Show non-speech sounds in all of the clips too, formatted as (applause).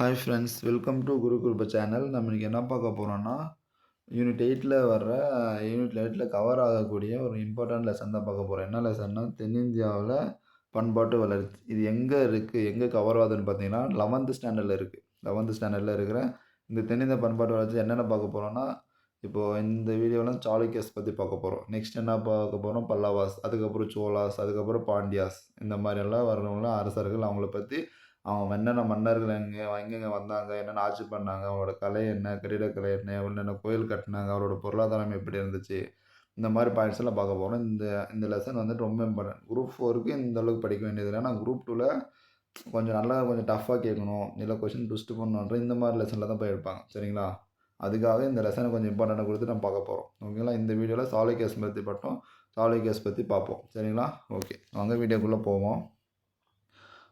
Hi friends welcome to Guru குருப்ப channel நம்ம இன்றைக்கி என்ன பார்க்க போகிறோன்னா யூனிட் எயிட்டில் வர்ற யூனிட் எயிட்டில் கவர் ஆகக்கூடிய ஒரு இம்பார்ட்டன்ட் லெசன் தான் பார்க்க போகிறோம் என்ன லெசன்னா தென்னிந்தியாவில் பண்பாட்டு வளர்ச்சி. இது எங்கே இருக்குது எங்கே கவர் ஆகுதுன்னு பார்த்தீங்கன்னா லெவன்த்து ஸ்டாண்டர்டில் இருக்குது லெவன்த்து ஸ்டாண்டர்டில் இருக்கிற இந்த தென்னிந்திய பண்பாட்டு வளர்ச்சி என்னென்ன பார்க்க போகிறோன்னா இப்போது இந்த வீடியோவில் சாளுக்கியஸ் பற்றி பார்க்க போகிறோம் நெக்ஸ்ட் என்ன பார்க்க போகிறோம் பல்லவாஸ் அதுக்கப்புறம் சோலாஸ் அதுக்கப்புறம் பாண்டியாஸ் இந்த மாதிரியெல்லாம் வர்றவங்களாம் அரசர்கள் அவங்கள பற்றி அவங்க என்னென்ன மன்னர்கள் எங்கே எங்கெங்கே வந்தாங்க என்னென்ன ஆட்சி பண்ணாங்க அவரோட கலை என்ன கட்டிடக்கலை என்ன என்னென்ன கோயில் கட்டினாங்க அவரோட பொருளாதாரம் எப்படி இருந்துச்சு இந்த மாதிரி பாயிண்ட்ஸ் எல்லாம் பார்க்க போகிறோம் இந்த இந்த லெசன் வந்துட்டு ரொம்ப இம்பார்ட்டன்ட் குரூப் ஃபோருக்கு இந்த அளவுக்கு படிக்க வேண்டியது இல்லை ஆனால் குரூப் டூவில் கொஞ்சம் நல்லா கொஞ்சம் டஃப்பாக கேட்கணும். இல்லை கொஷின் ட்விஸ்ட் பண்ணணுன்ற இந்த மாதிரி லெசனில் தான் போய் எடுப்பாங்க. சரிங்களா? அதுக்காக இந்த லெசனை கொஞ்சம் இம்பார்ட்டண்ட்டாக கொடுத்து நம்ம பார்க்க போகிறோம் ஓகேங்களா இந்த வீடியோவில் சாலை கேஸ் பற்றி பட்டோம். சாலை கேஸ் பற்றி பார்ப்போம். சரிங்களா? ஓகே வாங்க வீடியோக்குள்ளே போவோம்.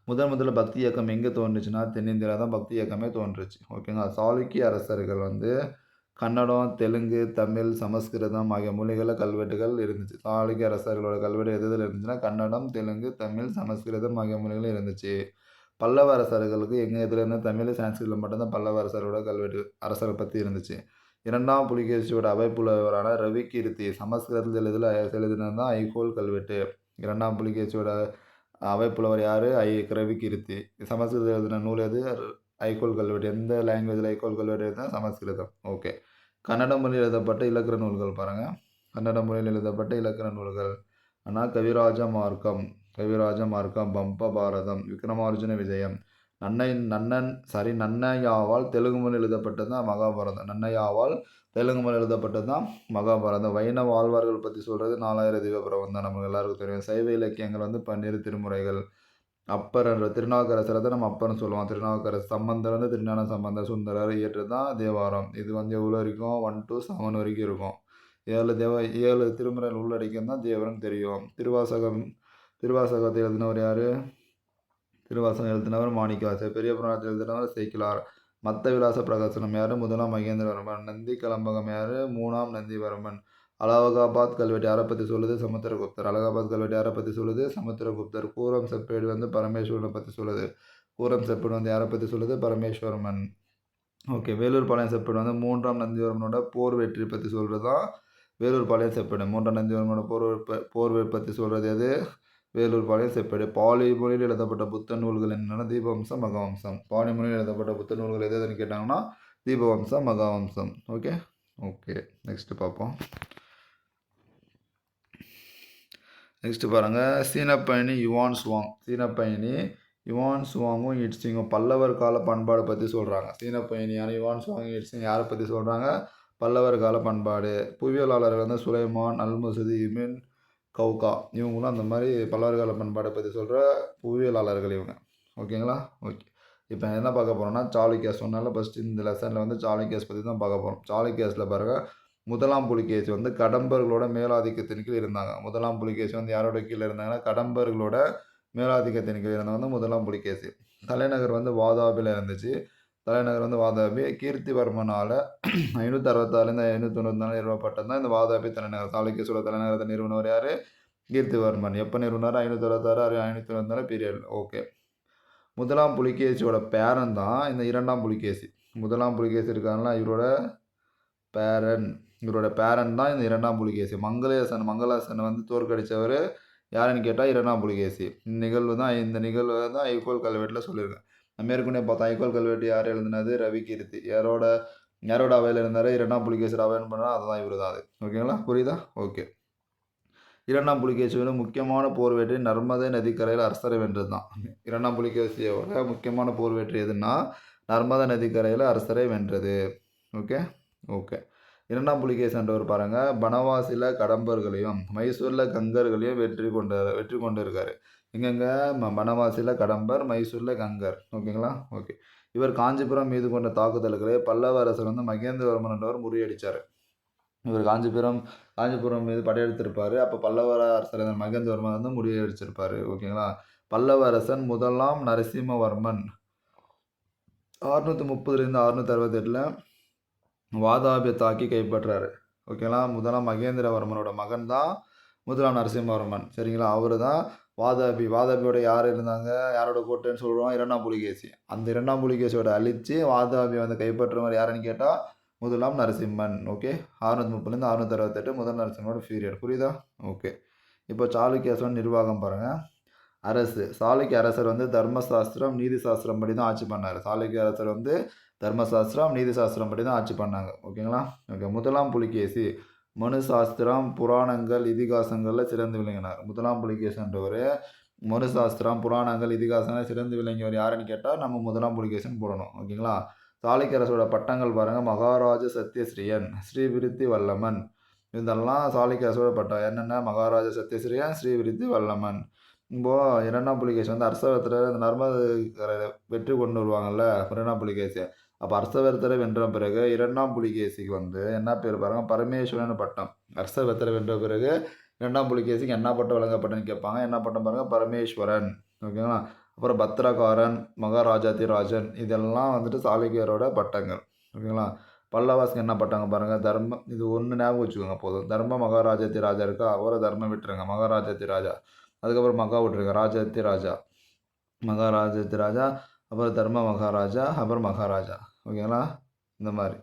முதன் முதல்ல பக்தி இயக்கம் எங்கே தோன்றுச்சுன்னா தென்னிந்தியாவில் தான் பக்தி இயக்கமே தோன்றுச்சு. ஓகேங்களா? சாளுக்கிய அரசர்கள் வந்து கன்னடம் தெலுங்கு தமிழ் சமஸ்கிருதம் ஆகிய மொழிகளில் கல்வெட்டுகள் இருந்துச்சு. சாளுக்கிய அரசர்களோட கல்வெட்டு எது எதில் இருந்துச்சுன்னா கன்னடம் தெலுங்கு தமிழ் சமஸ்கிருதம் ஆகிய மொழிகளும் இருந்துச்சு. பல்லவ அரசர்களுக்கு எங்கள் இதில் இருந்து தமிழ் சான்ஸ்கிரிட்டில் மட்டும்தான் பல்லவ அரசரோட கல்வெட்டு அரசரை பற்றி இருந்துச்சு. இரண்டாம் புலிகேசியோட அவைப்புலவரான ரவி கீர்த்தி சமஸ்கிருதத்தில் எழுதில் எழுதினது தான் ஐகோல் கல்வெட்டு. இரண்டாம் புலிகேசியோட அவைப்புலவர் யார்? ஐ கிரவி கீர்த்தி. சமஸ்கிருதம் எழுதின நூல் எது? ஐகோல் கல்வெட்டு எந்த லாங்குவேஜில் ஐகோல் கல்வெட்டு எழுதினா சமஸ்கிருதம். ஓகே கன்னட மொழியில் எழுதப்பட்ட இலக்கண நூல்கள் பாருங்கள் கன்னட மொழியில் எழுதப்பட்ட இலக்கண நூல்கள். ஆனால் கவிராஜ மார்க்கம். கவிராஜ மார்க்கம் பம்ப பாரதம் விக்ரமார்ஜுன விஜயம். நன்னை நன்னன் சாரி நன்னையாவால் தெலுங்கு மொழி எழுதப்பட்டது தான் மகாபாரதம். நன்னையாவால் தெலுங்கு மொழி எழுதப்பட்டது தான் மகாபாரதம். வைணவ ஆழ்வார்கள் பற்றி சொல்கிறது நாலாயிரம் தீபபுரம் தான் நமக்கு எல்லாருக்கும் தெரியும். சைவ இலக்கியங்கள் வந்து பன்னிரு திருமுறைகள். அப்பர்ன்ற திருநாவுக்கரசரை தான் நம்ம அப்பர்னு சொல்லுவோம். திருநாவுக்கரசு சம்பந்தர் வந்து திருஞான சம்பந்தர் சுந்தரர் இயற்றது தான் தேவாரம். இது வந்து எவ்வளோ வரைக்கும் ஒன் டு செவன் வரைக்கும் இருக்கும். ஏழு தேவ ஏழு திருமுறை உள்ளடக்கியம் தான் தேவரன் தெரியும். திருவாசகம் திருவாசகத்தை எழுதினவர் யார்? திருவாசகம் எழுதினவர் மாணிக்கவாசர். பெரிய புராணத்தில் எழுதினவர் சேக்கிலார். மத்த விலாச பிரகாசனம் யார்? முதலாம் மகேந்திரவர்மன். நந்தி கலம்பகம் யார்? மூணாம் நந்திவர்மன். அலகாபாத் கல்வெட்டு யாரை பற்றி சொல்லுது? சமுத்திரகுப்தர். அலகாபாத் கல்வெட்டு யாரை பற்றி சொல்லுது? சமுத்திரகுப்தர். கூரம் செப்பேடு வந்து பரமேஸ்வரனை பற்றி சொல்லுது. கூரம் செப்பேடு வந்து யாரை பற்றி சொல்லுது? பரமேஸ்வரமன். ஓகே வேலூர் பாளையம் செப்பேடு வந்து மூன்றாம் நந்திவர்மனோட போர் வெற்றி பற்றி சொல்கிறது தான் வேலூர் பாளையம் செப்பேடு. மூன்றாம் நந்திவர்மனோட போர் போர் பற்றி சொல்கிறது எது? வேலூர் பாளையம் செப்பேடு. பாலி மொழியில் எழுதப்பட்ட புத்த நூல்கள் என்னென்னா தீபவம்சம் மகவம்சம். பாலி மொழியில் எழுதப்பட்ட புத்த நூல்கள் எது எதுன்னு கேட்டாங்கன்னா தீபவம்சம் மகாவம்சம். ஓகே? ஓகே. நெக்ஸ்ட்டு பார்ப்போம். நெக்ஸ்ட்டு பாருங்கள் சீனப்பயணி யுவான் சுவாங். சீனப்பயணி யுவான் சுவாங்கும் இட்ஸிங்கும் பல்லவர் கால பண்பாடு பற்றி சொல்கிறாங்க சீனப்பயணியான யுவான் சுவாங் இட்ஸிங் யாரை பற்றி சொல்கிறாங்க பல்லவர் கால பண்பாடு. புவியியலாளர்கள் வந்து சுலைமான் அல்முசதி இமின் கவுகா இவங்களும் அந்த மாதிரி பல்லவர் பண்பாடை பற்றி சொல்கிற புவியியலாளர்கள் இவங்க. ஓகேங்களா? ஓகே. இப்போ என்ன பார்க்க போகிறோம்னா சாளுக்கியாஸ் சொன்னால ஃபஸ்ட்டு இந்த லெசனில் வந்து சாளுக்கியாஸ் பற்றி தான் பார்க்க போகிறோம் சாளுக்கியாஸில் பிறகு முதலாம் புலிகேசி வந்து கடம்பர்களோட மேலாதிக்கத்தின் கீழ் இருந்தாங்க. முதலாம் புலிகேசி வந்து யாரோட கீழே இருந்தாங்கன்னா கடம்பர்களோட மேலாதிக்கத்தின் கீழ் இருந்தவங்க வந்து முதலாம் புலிகேசி தலைநகர் வந்து வாதாபில் இருந்துச்சு. தலைநகர் வந்து வாதாபி கீர்த்திவர்மனால் ஐநூற்றி அறுபத்தாறுலேருந்து ஐநூற்றி தொண்ணூற்றி நாலு நிறுவப்பட்டது தான் இந்த வாதாபி தலைநகர். சாளுக்கியசோட தலைநகரத்தை நிறுவனர் யார்? கீர்த்திவர்மன். எப்போ நிறுவனார்? ஐநூற்றி அறுபத்தாறு ஐநூற்றி தொண்ணூற்றி நாலு பீரியட் ஓகே முதலாம் புலிகேசியோட பேரன் தான் இந்த இரண்டாம் புலிகேசி. முதலாம் புலிகேசி இருக்காங்கன்னா இவரோட பேரன். இவரோட பேரன் தான் இந்த இரண்டாம் புலிகேசி. மங்களேசன் மங்களாசனை வந்து தோற்கடித்தவர் யாருன்னு கேட்டால் இரண்டாம் புலிகேசி. இந்த நிகழ்வு தான் இந்த நிகழ்வு தான் ஐகோல் கல்வெட்டில் சொல்லியிருக்கேன் நம்ம ஏற்கனவே பார்த்தோம் ஐகோல் கல்வெட்டு யார் எழுதினது? ரவி கீர்த்தி யாரோட யாரோட அவையில் இருந்தார் இரண்டாம் புலிகேசர் அவைன்னு பண்ணால் அதுதான் இவர் தான் அது. ஓகேங்களா? புரியுதா? ஓகே. இரண்டாம் புலிகேசியோட முக்கியமான போர் வெற்றி நர்மதை நதிக்கரையில் அரசரை வென்றது தான் இரண்டாம் புலிகேசியோட முக்கியமான போர் வெற்றி எதுன்னா நர்மதா நதிக்கரையில் அரசரை வென்றது. ஓகே? ஓகே. இரண்டாம் புலிகேசன்றவர் பாருங்கள் பனவாசியில் கடம்பர்களையும் மைசூரில் கங்கர்களையும் வெற்றி கொண்டு வெற்றி கொண்டு இருக்கார் எங்கெங்கே? பனவாசியில் கடம்பர் மைசூரில் கங்கர். ஓகேங்களா? ஓகே. இவர் காஞ்சிபுரம் மீது கொண்ட தாக்குதல்களை பல்லவ அரசர் வந்து மகேந்திரவர்மன் என்றவர் முறியடித்தார் இவர் காஞ்சிபுரம் காஞ்சிபுரம் மீது படையெடுத்திருப்பார். அப்போ பல்லவ அரசர் மகேந்திரவர்மன் வந்து முறியடிச்சிருப்பார். ஓகேங்களா? பல்லவ அரசன் முதலாம் நரசிம்மவர்மன். அறுநூற்றி முப்பதுலேருந்து அறுநூற்றி அறுபத்தெட்டில் வாதாபியை தாக்கி கைப்பற்றாரு. ஓகேங்களா? முதலாம் மகேந்திரவர்மனோட மகன் தான் முதலாம் நரசிம்மவர்மன். சரிங்களா? அவர் தான் வாதாபி. வாதாபியோட யார் இருந்தாங்க? யாரோட கோட்டைன்னு சொல்கிறோம் இரண்டாம் புலிகேசி. அந்த இரண்டாம் புலிகேசியோட அழித்து வாதாபி வந்து கைப்பற்றுறவர் யாருன்னு கேட்டால் முதலாம் நரசிம்மன். ஓகே? அறுநூத்தி முப்பதுலேருந்து அறுநூத்தி அறுபத்தெட்டு முதல் நரசிம்மனோட பீரியட் புரியுதா? ஓகே. இப்போ சாளுக்கிய நிர்வாகம் பாருங்கள் அரசு. சாளுக்கிய அரசர் வந்து தர்மசாஸ்திரம் நீதி சாஸ்திரம் படி தான் ஆட்சி பண்ணார். சாளுக்கிய அரசர் வந்து தர்மசாஸ்திரம் நீதி சாஸ்திரம் படி தான் ஆட்சி பண்ணாங்க. ஓகேங்களா? ஓகே. முதலாம் புலிகேசி. மனு சாஸ்திரம் புராணங்கள் இதிகாசங்களில் சிறந்து விளங்கினார். முதலாம் புலிகேசன்றவர் மனு சாஸ்திரம் புராணங்கள் இதிகாசங்கள் சிறந்து விளங்கியவர் யாருன்னு கேட்டால் நம்ம முதலாம் புலிகேசன் போடணும். ஓகேங்களா? சாளுக்கிய பட்டங்கள் பாருங்கள் மகாராஜ சத்யஸ்ரீயன் ஸ்ரீவிருத்தி வல்லமன். இதெல்லாம் சாளுக்கிய பட்டம் என்னென்ன? மகாராஜ சத்யஸ்ரீயன் ஸ்ரீவிருத்தி வல்லமன். இப்போது இரண்டாம் புலிகேசி வந்து அரசவத்தில் இந்த நர்மத வெற்றி கொண்டு வருவாங்கல்ல இரண்டாம் புலிகேசி அப்போ அரசவர்த்தரை வென்ற பிறகு இரண்டாம் புலிகேசிக்கு வந்து என்ன பேர் பாருங்க? பரமேஸ்வரன் பட்டம். அரசவர்த்தரை வென்ற பிறகு இரண்டாம் புலிகேசிக்கு என்ன பட்டம் வழங்கப்பட்டன்னு கேட்பாங்க. என்ன பட்டம் பாருங்க? பரமேஸ்வரன். ஓகேங்களா? அப்புறம் பத்ரகாரன் மகாராஜாதி ராஜன் இதெல்லாம் வந்துட்டு சாளுக்கியரோட பட்டங்கள். ஓகேங்களா? பல்லவாஸ்க்கு என்ன பட்டாங்க பாருங்கள் தர்ம இது ஒன்று ஞாபகம் வச்சுக்கோங்க போதும். தர்ம மகாராஜாத்தி ராஜா இருக்கா? அவரை தர்மம் விட்டுருங்க. மகாராஜாத்தி ராஜா அதுக்கப்புறம் மகா விட்டுருங்க. ராஜாத்தி ராஜா மகாராஜாத்தி ராஜா அப்புறம் தர்ம மகாராஜா அப்புறம் மகாராஜா. ஓகேங்களா? இந்த மாதிரி.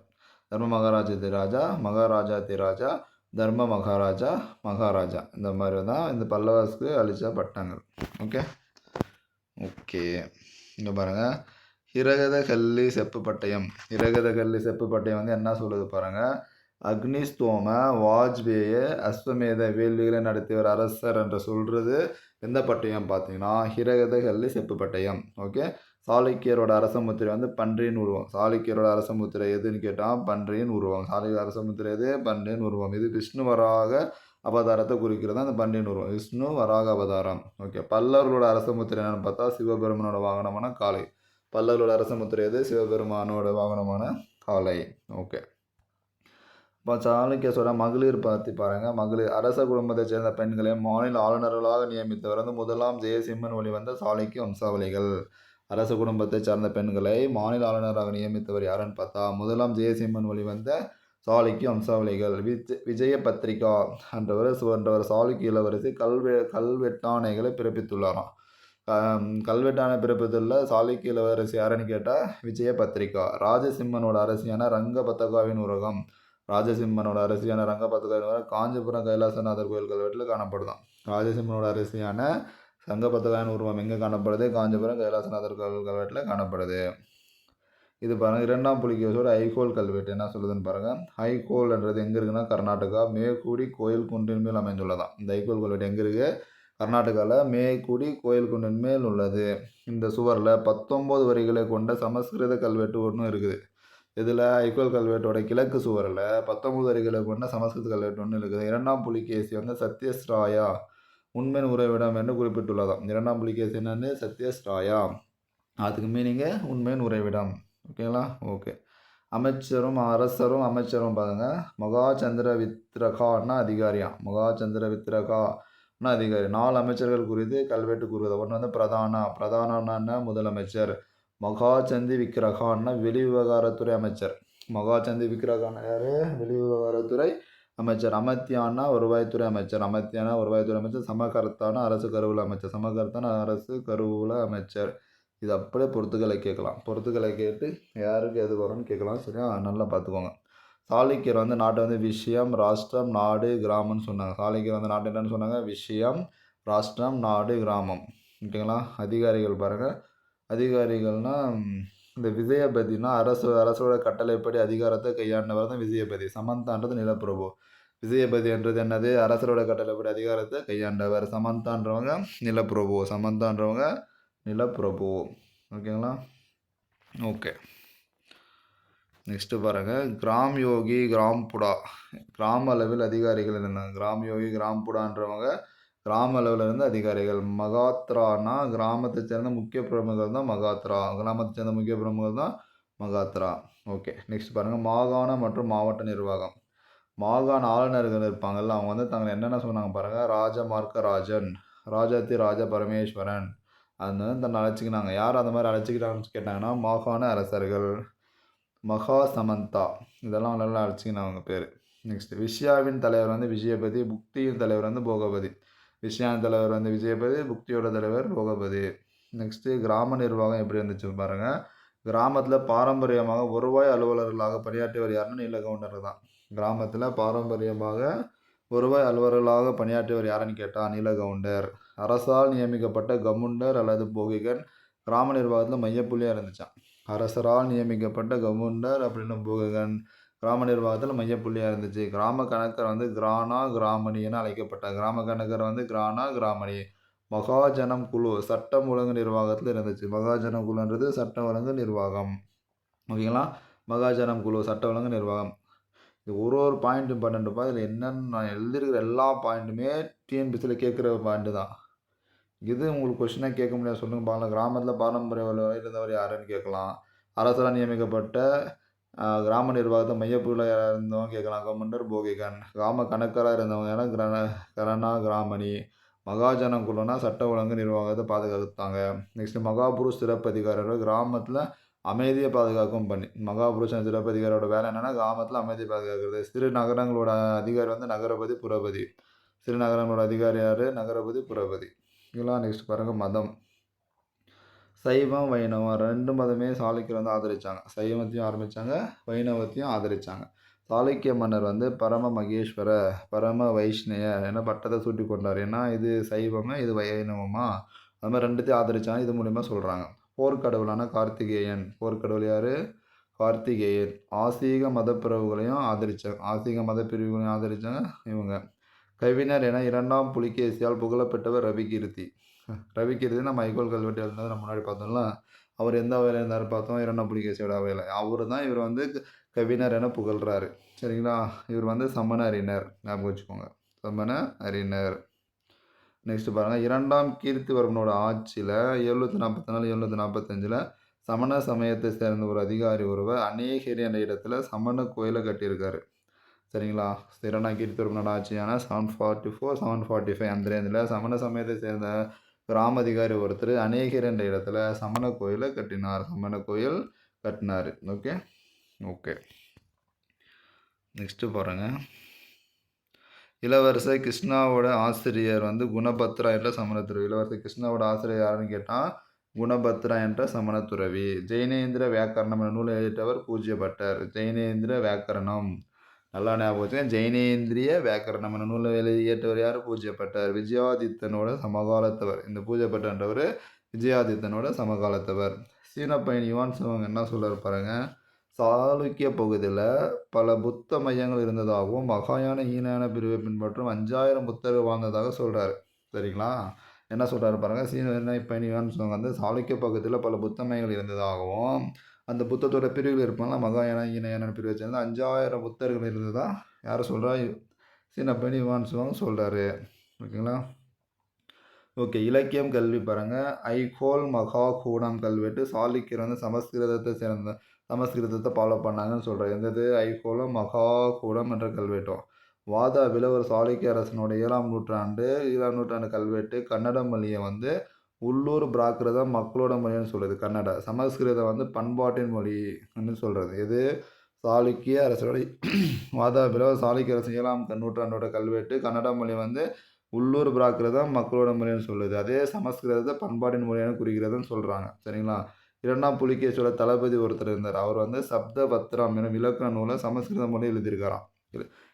தர்ம மகாராஜாத்தி ராஜா மகாராஜாத்தி ராஜா தர்ம மகாராஜா மகாராஜா. இந்த மாதிரி தான் இந்த பல்லவாஸ்க்கு அழிச்ச பட்டங்கள். ஓகே? ஓகே. இங்கே பாருங்கள் இரகத கல்லி செப்பு பட்டயம். இரகத கல்லி செப்பு பட்டயம் வந்து என்ன சொல்லுது பாருங்கள் அக்னிஸ்தோம வாஜ்பேய அஸ்வமேத வேள்விகளை நடத்தியவர் அரசர் என்று சொல்கிறது எந்த பட்டயம் பார்த்தீங்கன்னா ஹிரகத செப்பு பட்டயம். ஓகே? சாளுக்கியரோட அரச முத்திரை வந்து பன்றியின் உருவம். சாளுக்கியரோட அரச முத்திரை எதுன்னு கேட்டால் பன்றியின் உருவம். சாளுக்கிய அரச முத்திரை எது? பன்றியின் உருவம். இது விஷ்ணு வராக அவதாரத்தை குறிக்கிறது அந்த பன்றியின் உருவம். விஷ்ணு வராக அவதாரம். ஓகே? பல்லவர்களோட அரச முத்திரை பார்த்தா சிவபெருமனோட வாகனமான காளை. பல்லவர்களோட அரச முத்திரை எது? சிவபெருமானோட வாகனமான காளை. ஓகே? இப்போ சாளுக்கிய மகளிர் பார்த்து பாருங்கள் மகளிர் அரச குடும்பத்தைச் சேர்ந்த பெண்களை மாநில ஆளுநர்களாக நியமித்தவர் வந்து முதலாம் ஜெயசிம்மன் வழிவந்த சாளுக்கிய வம்சாவளிகள். அரச குடும்பத்தைச் சார்ந்த பெண்களை மாநில ஆளுநராக நியமித்தவர் யாருன்னு பார்த்தா முதலாம் ஜெயசிம்மன் வழிவந்த சாளுக்கிய வம்சாவளிகள். விஜ விஜய பத்திரிகா என்றவர் என்றவர் சாளுக்கிய இளவரசி கல்வெ கல்வெட்டானைகளை பிறப்பித்துள்ளாராம். கல்வெட்டானை பிறப்பித்துள்ள சாளுக்கிய இளவரசி யாருன்னு கேட்டால் விஜய பத்திரிகா. ராஜசிம்மனோட அரசியான ரங்கபத்தகாவின் உலகம் ராஜசிம்மனோட அரசியான ரங்கபத்தகாவின் காஞ்சிபுரம் கைலாசநாதர் கோயில் கல்வெட்டில் காணப்படுதாம் ராஜசிம்மனோட அரசியான சங்கபத்தகாவின் உருவம் எங்கே காணப்படுது? காஞ்சிபுரம் கைலாசநாதர் கோயில் கல்வெட்டில் காணப்படுது. இது பாருங்கள் இரண்டாம் புலிகேசோட ஐகோல் கல்வெட்டு. என்ன சொல்லுதுன்னு பாருங்கள் ஹைகோல்ன்றது எங்கே இருக்குன்னா கர்நாடகா மேற்கூடி கோயில் குன்றின் மேல் அமைந்துள்ளதான் இந்த ஐகோல் கல்வெட்டு எங்கே இருக்குது கர்நாடகாவில் மேற்கூடி கோயில் குன்றின் மேல் உள்ளது. இந்த சுவரில் பத்தொம்போது வரிகளை கொண்ட சமஸ்கிருத கல்வெட்டு ஒன்றும் இருக்குது. இதில் ஐக்கோல் கல்வெட்டோட கிழக்கு சுவரில் பத்தொம்பது வரிகளை கொண்ட சமஸ்கிருத கல்வெட்டு ஒன்று இருக்குது. இரண்டாம் புலிகேசி வந்து சத்யஸ்ராயா உண்மையின் உறைவிடம் என்று குறிப்பிட்டுள்ளதாம். இரண்டாம் புலிகேசி என்னன்னு? சத்யஸ்ராயா. அதுக்கு மீனிங்கு உண்மையின் உறைவிடம். ஓகேங்களா ஓகே அமைச்சரும் அரசரும் அமைச்சரும் பாருங்க. மகாச்சந்திர வித்ரகான்னா அதிகாரியா? மகாச்சந்திர வித்ரகான்னா அதிகாரி. நாலு அமைச்சர்கள் குறித்து கல்வெட்டு கூறுவது ஒன்று வந்து பிரதானா. பிரதானா முதலமைச்சர். மகாச்சந்தி விக்கிரகான்னா வெளி விவகாரத்துறை அமைச்சர். மகாச்சந்தி விக்ரகான் யார்? வெளி விவகாரத்துறை அமைச்சர். அமத்தியானா வருவாய்த்துறை அமைச்சர். அமத்தியானா வருவாய்த்துறை அமைச்சர். சமகர்த்தான அரசு கருவூல அமைச்சர். சமகர்த்தான அரசு கருவூல அமைச்சர். இது அப்படியே பொறுத்துக்களை கேட்கலாம். பொறுத்துக்களை கேட்டு யாருக்கு எது வரும்னு கேட்கலாம். சரியா? நல்லா பார்த்துக்கோங்க. சாளுக்கியர் வந்து நாட்டை வந்து விஷயம் ராஷ்டிரம் நாடு கிராமம்னு சொன்னாங்க. சாளுக்கியர் வந்து நாட்டு என்னன்னு சொன்னாங்க? விஷயம் ராஷ்டிரம் நாடு கிராமம். ஓகேங்களா? அதிகாரிகள் பாருங்கள் அதிகாரிகள்னால் இந்த விஜயபதினா அரசு அரசோட கட்டளைப்படி அதிகாரத்தை கையாண்டவர் தான் விஜயபதி. சமந்தான்றது நிலப்பிரபு. விஜயபதி என்றது என்னது? அரசரோட கட்டளைப்படி அதிகாரத்தை கையாண்டவர். சமந்தான்றவங்க நிலப்பிரபு. சமந்தான்றவங்க நிலப்பிரபு. ஓகேங்களா? ஓகே. நெக்ஸ்ட்டு பாருங்கள் கிராம் யோகி கிராம் புடா. கிராம அளவில் அதிகாரிகள் இருந்தாங்க. கிராம் யோகி கிராம் புடான்றவங்க கிராம அளவில் இருந்து அதிகாரிகள். மகாத்ரானா கிராமத்தை சேர்ந்த முக்கிய பிரமுகர் தான் மகாத்ரா. கிராமத்தை சேர்ந்த முக்கிய பிரமுகர் தான் மகாத்ரா. ஓகே நெக்ஸ்ட் பாருங்கள் மாகாண மற்றும் மாவட்ட நிர்வாகம். மாகாண ஆளுநர்கள் இருப்பாங்கல்ல அவங்க வந்து தங்களை என்னென்ன சொன்னாங்க பாருங்கள் ராஜமார்க்க ராஜன் ராஜாத்தி ராஜ பரமேஸ்வரன். அது வந்து தன்னை அழைச்சிக்கினாங்க. யார் அந்த மாதிரி அழைச்சிக்கிட்டாங்கன்னு கேட்டாங்கன்னா மாகாண அரசர்கள். மகா சமந்தா. இதெல்லாம் நல்லா அழைச்சிக்கினாங்க அவங்க பேர். நெக்ஸ்ட் விஷயாவின் தலைவர் வந்து விஜயபதி புக்தியின் தலைவர் வந்து போகபதி. விஷயாந்த தலைவர் வந்து விஜயபதி புக்தியோட தலைவர் லோகபதி நெக்ஸ்ட்டு கிராம நிர்வாகம் எப்படி இருந்துச்சு பாருங்கள் கிராமத்தில் பாரம்பரியமாக வருவாய் அலுவலர்களாக பணியாற்றியவர் யாருன்னு நீலகவுண்டர் தான். கிராமத்தில் பாரம்பரியமாக வருவாய் அலுவலர்களாக பணியாற்றியவர் யாருன்னு கேட்டால் நீலகவுண்டர் அரசால் நியமிக்கப்பட்ட கவுண்டர் அல்லது போகிகன் கிராம நிர்வாகத்தில் மையப்புள்ளியாக இருந்துச்சான் அரசரால் நியமிக்கப்பட்ட கவுண்டர் அப்படின்னு போகிகன். கிராம நிர்வாகத்தில் மையப்புள்ளியாக இருந்துச்சு கிராம கணக்கர் வந்து கிரானா கிராமணி என அழைக்கப்பட்டார் கிராம கணக்கர் வந்து கிரானா கிராமணி மகாஜனம் குழு சட்டம் ஒழுங்கு நிர்வாகத்தில் இருந்துச்சு மகாஜனம் குழுன்றது சட்டம் ஒழுங்கு நிர்வாகம் ஓகேங்களா மகாஜனம் குழு சட்ட ஒழுங்கு நிர்வாகம் இது ஒரு ஒரு பாயிண்ட் இம்பார்ட்டண்ட்டுப்பா இதில் என்னென்னு நான் எழுதியிருக்கிற எல்லா பாயிண்ட்டுமே டிஎன்பிசியில் கேட்குற பாயிண்ட்டு தான் இது உங்களுக்கு கொஷினாக கேட்க முடியாது சொல்லுங்கள் பார்க்கலாம் கிராமத்தில் பாரம்பரிய வலுவாக இருந்தவர் யாருன்னு கேட்கலாம் அரசால் நியமிக்கப்பட்ட கிராம நிர்வாகத்தை மையப்புள்ளையாக இருந்தவங்க கேட்கலாம். கவுண்டர் போகிகன் கிராம கணக்கராக இருந்தவங்க ஏன்னா கிரண கரணா கிராமணி மகாஜன குழுனா சட்ட ஒழுங்கு நிர்வாகத்தை பாதுகாத்தாங்க. நெக்ஸ்ட் மகாபுருஷ் சிறப்பதிகாரர் கிராமத்தில் அமைதியை பாதுகாக்கும் பண்ணி மகாபுருஷன் சிறப்பதிகாரோட வேலை என்னென்னா கிராமத்தில் அமைதியை பாதுகாக்கிறது. சிறு நகரங்களோட அதிகாரி வந்து நகரபதி புறபதி சிறு நகரங்களோட அதிகாரி யார்? நகரபதி புறபதி இதெல்லாம் நெக்ஸ்ட் பாருங்கள் மதம். சைவம் வைணவம் ரெண்டு மதமே சாளுக்கியர் வந்து ஆதரித்தாங்க சைவத்தையும் ஆரம்பித்தாங்க வைணவத்தையும் ஆதரித்தாங்க சாளுக்கிய மன்னர் வந்து பரம மகேஸ்வர பரம வைஷ்ணய என பட்டத்தை சூட்டி கொண்டார். ஏன்னா இது சைவமா இது வைணவமா? அது மாதிரி ரெண்டுத்தையும் ஆதரித்தாங்க இது மூலிமா சொல்கிறாங்க போர்க்கடவுளான கார்த்திகேயன். போர்க்கடவுள் யார்? கார்த்திகேயன். ஆசீக மத ஆதரித்தாங்க ஆசீக மத பிரிவுகளையும் இவங்க. கவிஞர் என இரண்டாம் புலிகேசியால் புகழப்பெற்றவர் ரவிகீர்த்தி. ரவிகீர்த்தி நம்ம ஐகோல் கல்வெட்டு எழுந்தது நம்ம முன்னாடி பார்த்தோம்லாம் அவர் எந்த அவையில் இருந்தார் பார்த்தோம்? இரண்டாம் புலிகேசியோட அவையில் அவர் தான் இவர் வந்து கவிஞர் என புகழ்கிறாரு சரிங்களா? இவர் வந்து சமண அறிஞர் ஞாபகம் வச்சுக்கோங்க. சமண அறிஞர். நெக்ஸ்ட் பாருங்கள் இரண்டாம் கீர்த்திவர்மனோட ஆட்சியில் எழுநூற்றி நாற்பத்தி நாலு எழுநூற்றி நாற்பத்தஞ்சில் சமண சமயத்தை சேர்ந்த ஒரு அதிகாரி ஒருவர் அநேகரி என்ற இடத்துல சமண கோயிலை கட்டியிருக்காரு. சரிங்களா? இரண்டாம் கீர்த்திவர்மனோட ஆட்சியான seven forty four seven forty five அந்த ரேஞ்சில் சமண சமயத்தை சேர்ந்த கிராமதிகாரி ஒருத்தர் அநேகர் என்ற இடத்துல சமண கோயிலை கட்டினார். சமண கோயில் கட்டினார். ஓகே? ஓகே. நெக்ஸ்ட்டு பாருங்கள் இளவரசர் கிருஷ்ணாவோட ஆசிரியர் வந்து குணபத்ரா என்ற சமணத்துறவி இளவரசர் கிருஷ்ணாவோட ஆசிரியர் யாருன்னு கேட்டால் குணபத்ரா என்ற சமணத்துறவி ஜெயினேந்திர வியாக்கரணம் என்ற நூலை எழுதிட்டவர் பூஜ்யப்பட்டர் ஜெயினேந்திர வியாக்கரணம். நல்லா ஞாபகம் ஜெயினேந்திரிய வியாக்கரணம் என்ற நூலை இயற்றவர் யார்? பூஜைப்பட்டார் விஜயாதித்தனோட சமகாலத்தவர். இந்த பூஜ்யப்பட்டன்றவர் விஜயாதித்தனோட சமகாலத்தவர். சீன பயணி யுவான் சிவங்க என்ன சொல்கிறார் பாருங்க? சாளுக்கிய பகுதியில் பல புத்த மையங்கள் இருந்ததாகவும் மகாயான ஈனான பிரிவை பின்பற்றும் அஞ்சாயிரம் புத்தர்கள் வாழ்ந்ததாக சொல்கிறாரு சரிங்களா? என்ன சொல்கிறாரு பாருங்கள் சீன பயணிவான்னு சிவங்க வந்து சாளுக்கிய பகுதியில் பல புத்த மையங்கள் இருந்ததாகவும் அந்த புத்தத்தோட பிரிவில் இருப்பாங்களா மகாயான ஈனயான பிரிவை சேர்ந்து அஞ்சாயிரம் புத்தர்கள் தான் யார் சொல்கிறா சின்னப்பணி பயணிவான்னு சொல்லுவாங்க சொல்கிறாரு ஓகேங்களா? ஓகே இலக்கியம் கல்வி பாருங்கள் ஐகோல் மகா கூடம் கல்வெட்டு சாளுக்கியர் வந்து சமஸ்கிருதத்தை சேர்ந்த சமஸ்கிருதத்தை ஃபாலோ பண்ணாங்கன்னு சொல்கிறார் எந்தது? ஐகோலம் மகா கூடம் என்ற கல்வெட்டும் வாதாபில ஒரு சாளுக்கிய அரசனோட ஏழாம் நூற்றாண்டு ஏழாம் நூற்றாண்டு கல்வெட்டு கன்னட மொழியை வந்து உள்ளூர் பிராகிருதம் மக்களோட மொழின்னு சொல்லுது கன்னட. சமஸ்கிருதம் வந்து பண்பாட்டின் மொழின்னு சொல்கிறது இது சாளுக்கிய அரசோட (clears throat) வாதாபில சாளுக்கிய அரசு ஏழாம் நூற்றாண்டோட கல்வெட்டு. கன்னட மொழி வந்து உள்ளூர் பிராகிருதம் மக்களோட மொழின்னு சொல்லுது. அதே சமஸ்கிருதத்தை பண்பாட்டின் மொழியான குறிக்கிறதுன்னு சொல்கிறாங்க சரிங்களா? இரண்டாம் புலிகேஸ்வர தளபதி ஒருத்தர் இருந்தார். அவர் வந்து சப்த பத்ரம் எனும் இலக்கண நூலை சமஸ்கிருத மொழி எழுதியிருக்காராம்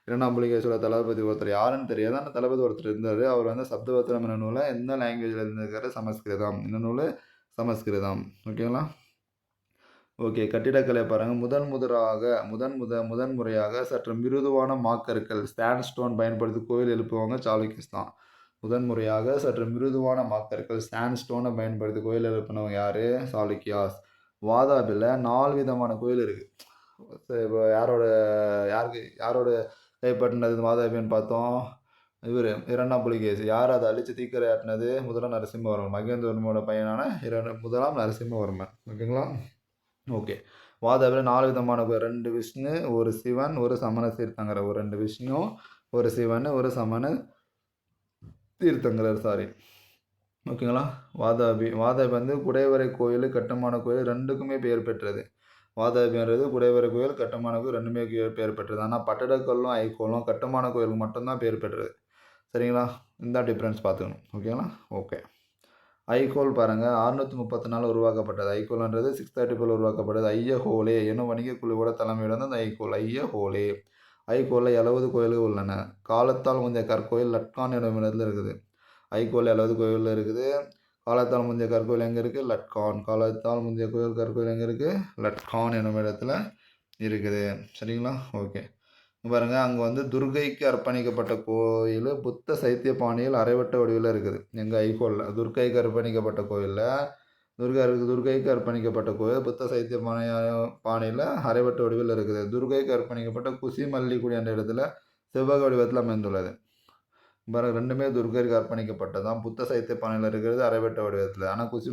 இர- இரண்டாம் தளபதி ஒருத்தர் யாருன்னு தெரியாது. ஆனால் தளபதி ஒருத்தர் இருந்தார். அவர் வந்து சப்தபத்திரம் என்ன நூலை எந்த லாங்குவேஜில் இருந்திருக்காரு சமஸ்கிருதம். இந்த நூல் சமஸ்கிருதம். ஓகேங்களா ஓகே கட்டிடக்கலை பாருங்கள் முதன் முதலாக முதன் முத முதன் முறையாக சற்று மிருதுவான மாக்கற்கள் ஸ்டாண்ட் ஸ்டோன் பயன்படுத்தி கோயில் எழுப்புவாங்க சாளுக்கியஸ் தான். முதன் முறையாக சற்று மிருதுவான மாக்கற்கள் ஸ்டாண்ட் ஸ்டோனை பயன்படுத்தி கோயில் எழுப்பினவங்க யார்? சாளுக்கியாஸ். வாதாபில் நாலு விதமான கோயில் இருக்குது இப்போ யாரோட யாருக்கு யாரோட கைப்பற்றினது மாதாபியன் பார்த்தோம். இவர் இரண்டாம் புலிகேசி. யார் அதை அழித்து தீக்கரையாட்டினது முதலாம் நரசிம்மவர்மன். மகேந்திரவர்மனோட பையனான இரண்டு முதலாம் நரசிம்மவர்மன். ஓகேங்களா? ஓகே. வாதாபியில் நாலு விதமான ரெண்டு விஷ்ணு ஒரு சிவன் ஒரு சமண சீர்த்தங்கிற ஒரு ரெண்டு விஷ்ணு ஒரு சிவன் ஒரு சமண தீர்த்தங்கரர் சாரி ஓகேங்களா? வாதாபி வாதாபி வந்து குடைவரை கோயில் கட்டுமான கோயில் ரெண்டுக்குமே பெயர் பெற்றது. வாதாபின்றது குடைவரை கோயில் கட்டுமான கோயில் ரெண்டுமே பேர் பெயர் பெற்றது. ஆனால் பட்டடக்கல்லும் ஐக்கோலும் கட்டுமான கோயிலுக்கு மட்டும்தான் பெயர் பெற்றது. சரிங்களா? இந்த டிஃப்ரென்ஸ் பார்த்துக்கணும். ஓகேங்களா? ஓகே. ஐகோல் பாருங்கள் அறுநூற்றி முப்பத்தி நாலு உருவாக்கப்பட்டது. ஐகோல்ன்றது சிக்ஸ் தேர்ட்டி ஃபோர் உருவாக்கப்பட்டது. ஐய ஹோலே என்னும் வணிக குழுவோட தலைமையிட அந்த ஐகோல். ஐய ஹோலே. ஐகோலில் எழுபது கோயில்கள் உள்ளன. காலத்தால் முந்தைய கற்கோயில் லட்கான் என்னும் இடத்துல இருக்குது. ஐகோல் எழுபது கோயிலில் இருக்குது. காலத்தால் முந்தைய கற்கோயில் எங்கே இருக்குது? லட்கான் காலத்தால் முந்தைய கோயில் கற்கோயில் எங்கே இருக்குது? லட்கான் என்னும் இடத்துல இருக்குது. சரிங்களா? ஓகே. பாருங்கள் அங்கே வந்து துர்கைக்கு அர்ப்பணிக்கப்பட்ட கோயில் புத்த சைத்திய பாணியில் அரைவட்ட வடிவில் இருக்குது. எங்கள் ஐகோலில் துர்கைக்கு அர்ப்பணிக்கப்பட்ட கோயிலில் துர்கா துர்கைக்கு அர்ப்பணிக்கப்பட்ட கோயில் புத்த சைத்திய பானை பாணியில் அரைவட்ட வடிவில் இருக்குது. துர்கைக்கு அர்ப்பணிக்கப்பட்ட குசி மல்லிக்குடி என்ற இடத்துல செவ்வக வடிவத்தில் அமைந்துள்ளது. பிறகு ரெண்டுமே துர்கைக்கு அர்ப்பணிக்கப்பட்டதான் புத்த சைத்திய பானையில் இருக்கிறது அரைவட்ட வடிவத்தில். ஆனால் குசி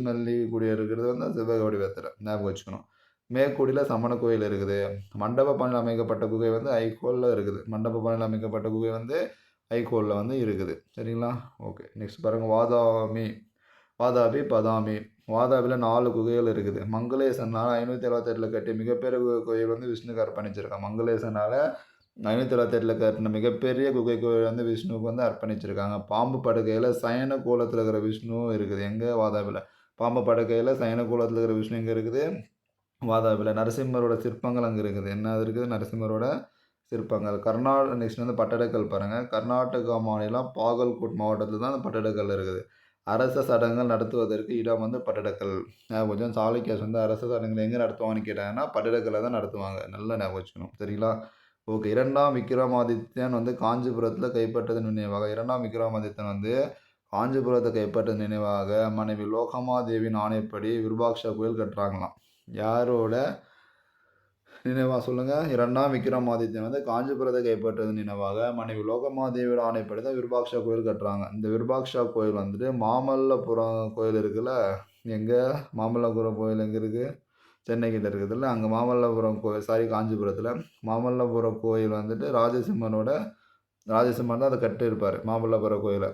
குடியில் இருக்கிறது வந்து செவ்வக வடிவத்தில். ஞாபகம் வச்சுக்கணும். மேற்கூடியில் சமண கோயில் இருக்குது. மண்டப பானையில் அமைக்கப்பட்ட குகை வந்து ஐகோலில் இருக்குது. மண்டப பானையில் அமைக்கப்பட்ட குகை வந்து ஐகோலில் வந்து இருக்குது. சரிங்களா? ஓகே. நெக்ஸ்ட் பாருங்கள் வாதாமி வாதாபி பதாமி வாதாபியில் நாலு குகைகள் இருக்குது. மங்களேசனால் ஐநூற்றி எழுபத்தெட்டில் கட்டிய மிகப்பெரிய கோயில் வந்து விஷ்ணுக்கு அர்ப்பணிச்சிருக்கான் மங்களேசனால் ஐநூற்றி எழுபத்தெட்டில் கட்டின மிகப்பெரிய குகை கோயில் வந்து விஷ்ணுவுக்கு வந்து அர்ப்பணிச்சிருக்காங்க. பாம்பு படுக்கையில் சயன கோலத்தில் இருக்கிற விஷ்ணுவும் இருக்குது. எங்கே வாதாபியில் பாம்பு படுக்கையில் சயன கோலத்தில் இருக்கிற விஷ்ணு எங்கே இருக்குது? வாதாபியில் நரசிம்மரோட சிற்பங்கள் அங்கே இருக்குது. என்ன இருக்குது? நரசிம்மரோட சிற்பங்கள். கர்நாடக நெக்ஸ்ட் வந்து பட்டடக்கல் பாருங்கள் கர்நாடகா மாநிலம் பாகல்கோட் மாவட்டத்தில் தான் அந்த பட்டடக்கல் இருக்குது. அரச சடங்குகள் நடத்துவதற்கு இடம் வந்து பட்டடக்கல். ஞாபகம் வச்சுக்கணும் வந்து அரச சடங்குகள் எங்கே நடத்துவாங்கன்னு கேட்டாங்கன்னா பட்டடக்கல்ல தான் நடத்துவாங்க. நல்லா ஞாபகம் வச்சுக்கணும். சரிங்களா? ஓகே இரண்டாம் விக்ரமாதித்யன் வந்து காஞ்சிபுரத்தில் கைப்பற்றது நினைவாக. இரண்டாம் விக்ரமாதித்யன் வந்து காஞ்சிபுரத்தை கைப்பற்றது நினைவாக மனைவி லோகமாதேவியின் ஆணைப்படி விருபாக்ஷா கோயில் கட்டுறாங்களாம். யாரோட நினைவாக சொல்லுங்கள் இரண்டாம் விக்ரமாதித்யன் வந்து காஞ்சிபுரத்தை கைப்பற்றது நினைவாக மனைவி லோகமாதேவியோட ஆணைப்படி தான் விருபாக்ஷா கோயில் கட்டுறாங்க. இந்த விருபாக்ஷா கோயில் வந்துட்டு மாமல்லபுரம் கோயில் இருக்குல்ல? எங்கே? மாமல்லபுரம் கோயில் எங்கே இருக்குது சென்னைக்கிட்ட இருக்கிறதுல. அங்கே மாமல்லபுரம் கோயில் சாரி காஞ்சிபுரத்தில். மாமல்லபுரம் கோயில் வந்துட்டு ராஜசிம்மனோட ராஜசிம்மன் தான் அதை கட்டியிருப்பார் மாமல்லபுரம் கோயிலை.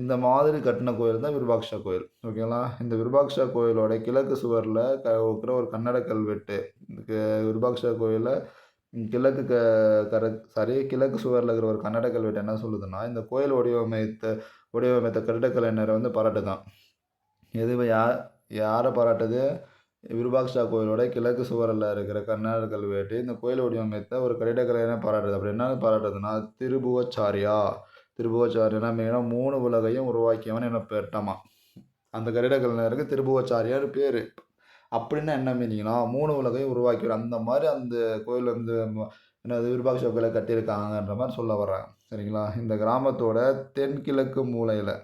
இந்த மாதிரி கட்டின கோயில் தான் விருபாக்ஷா கோயில். ஓகேங்களா? இந்த விருபாக்ஷா கோயிலோட கிழக்கு சுவரில் க இருக்கிற ஒரு கன்னட கல்வெட்டு. விருபாக்ஷா கோயிலில் கிழக்கு க கர சாரி கிழக்கு சுவரில் இருக்கிற ஒரு கன்னட கல்வெட்டு என்ன சொல்லுதுன்னா இந்த கோயில் வடிவமைத்த வடிவமைத்த கட்டிடக்கலைஞரை வந்து பாராட்டுதான். எது யார் யாரை பாராட்டுது? விருபாக்ஷா கோயிலோட கிழக்கு சுவரில் இருக்கிற கர்நாடக கல்வெட்டு இந்த கோயில் வடிவமைத்த ஒரு கட்டிடக்கலைஞரை பாராட்டுது அப்படி என்ன பாராட்டுதுன்னா திருபுவச்சாரியா. திருபுவச்சாரியனா மெயினாக மூணு உலகையும் உருவாக்கியவன் என்ன பெட்டமா அந்த கட்டிடக்கலைஞருக்கு திருபுவச்சாரியார் பேர். அப்படின்னா என்ன மீனிங்னா மூணு உலகையும் உருவாக்கிவிடும் அந்த மாதிரி அந்த கோயில் வந்து என்னது விருபாக்ஷா கோயிலை கட்டியிருக்காங்கன்ற மாதிரி சொல்ல வர்றாங்க. சரிங்களா? இந்த கிராமத்தோட தென்கிழக்கு மூலையில்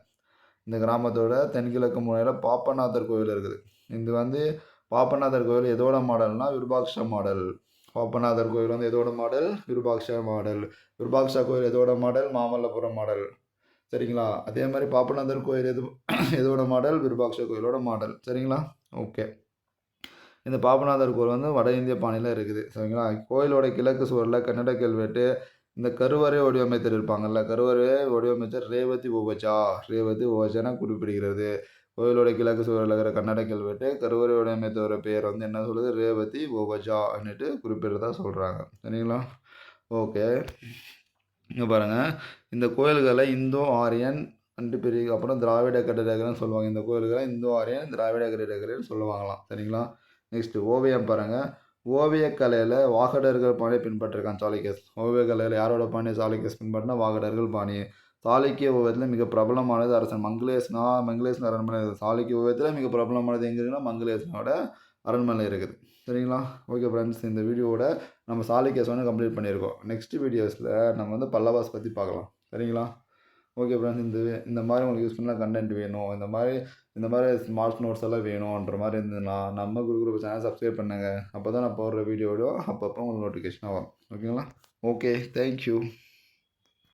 இந்த கிராமத்தோட தென்கிழக்கு மூலையில் பாப்பநாதர் கோயில் இருக்குது. இது வந்து பாப்பநாதர் கோயில் எதோட மாடல்னா விருபாக்ஷ மாடல். பாப்பநாதர் கோயில் வந்து எதோட மாடல்? விருபாக்ஷா மாடல். விருபாக்ஷா கோயில் எதோட மாடல்? மாமல்லபுரம் மாடல். சரிங்களா? அதே மாதிரி பாப்பநாதர் கோயில் எது எதோட மாடல்? விருபாக்ஷா கோயிலோட மாடல். சரிங்களா? ஓகே. இந்த பாபநாதர் கோயில் வந்து வட இந்திய பாணியில் இருக்குது. சரிங்களா? கோயிலோட கிழக்கு சுவரில் கன்னட கல்வெட்டு இந்த கருவறை வடிவமைத்திருப்பாங்கல்ல கருவறை வடிவமைச்சர் ரேவதி உபஜா. ரேவதி உபஜான குறிப்பிடுகிறது. கோயிலோட கிழக்கு சுவரில் இருக்கிற கன்னட கல்வெட்டு கருவறையோட வடிவமைத்தவர பேர் வந்து என்ன சொல்லுது? ரேவதி ஓபஜான்னுட்டு குறிப்பிடுறதா சொல்கிறாங்க சரிங்களா? ஓகே. இங்கே பாருங்கள் இந்த கோயில்களை இந்தோ ஆரியன் அண்டு பெரிய அப்புறம் திராவிட கட்டிடக்கலைன்னு சொல்லுவாங்க. இந்த கோயில்களை இந்தோ ஆரியன் திராவிட கட்டிடக்கலைன்னு சொல்லுவாங்களாம். சரிங்களா? நெக்ஸ்ட்டு ஓவியம் பாருங்கள் ஓவியக்கலையில் வாகடர்கள் பாணியை பின்பற்றிருக்கான் சாளுக்கியஸ். ஓவியக்கலையில் யாரோட பாணியை சாளுக்கியஸ் பின்பற்றினா வாகடர்கள் பாணி சாளுக்கிய ஓவியத்தில் மிக பிரபலமானது அரசன் மங்களேசனா. மங்களேசன் அரண்மனை சாளுக்கிய ஓவியத்தில் மிக பிரபலமானது எங்கே இருக்குன்னா மங்களேசனோட அரண்மனை இருக்குது. சரிங்களா? ஓகே ஃப்ரெண்ட்ஸ் இந்த வீடியோவோட நம்ம சாளுக்கியஸ் வந்து கம்ப்ளீட் பண்ணியிருக்கோம். நெக்ஸ்ட் வீடியோஸில் நம்ம வந்து பல்லவாஸ் பற்றி பார்க்கலாம். சரிங்களா? ஓகே ஃப்ரெண்ட்ஸ் இந்த இந்த மாதிரி உங்களுக்கு யூஸ் பண்ணலாம். கண்டென்ட் வேணும். இந்த மாதிரி இந்த மாதிரி ஸ்மார்ட் நோட்ஸ் எல்லாம் வேணுன்ற மாதிரி இருந்ததுன்னா நம்ம குரு குரூப் சேனல் சப்ஸ்கிரைப் பண்ணுங்கள் அப்போ தான் நான் போடுற வீடியோடோ அப்பப்போ உங்களுக்கு நோட்டிஃபிகேஷனாக வரும். ஓகேங்களா ஓகே தேங்க்யூ